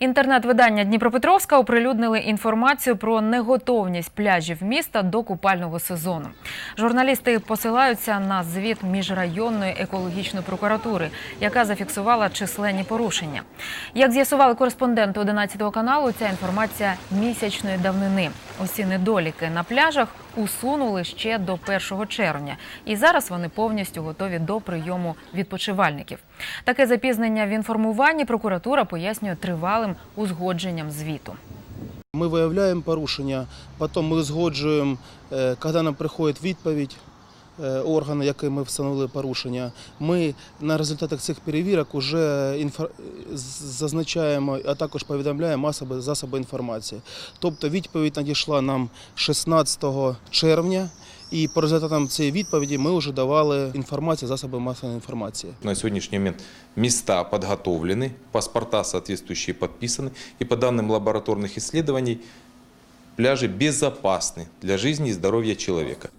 Інтернет-видання Дніпропетровська оприлюднили інформацію про неготовність пляжів міста до купального сезону. Журналісти посилаються на звіт міжрайонної екологічної прокуратури, яка зафіксувала численні порушення. Як з'ясували кореспонденти 11 каналу, ця інформація місячної давнини. Усі недоліки на пляжах усунули ще до 1 червня, і зараз вони повністю готові до прийому відпочивальників. Таке запізнення в інформуванні прокуратура пояснює тривалим узгодженням звіту. Ми виявляємо порушення, потім ми узгоджуємо, е, коли нам приходить відповідь е, органу, який ми встановили порушення. Ми на результатах цих перевірок вже інфо- з- зазначаємо, а також повідомляємо засоби, засоби інформації. Тобто відповідь надійшла нам 16 червня, і по результатам цієї відповіді ми вже давали інформацію засоби масової інформації. На сегодняшний момент места подготовлены, паспорта соответствующие подписаны, и по данным лабораторных исследований пляжи безопасны для жизни и здоровья человека.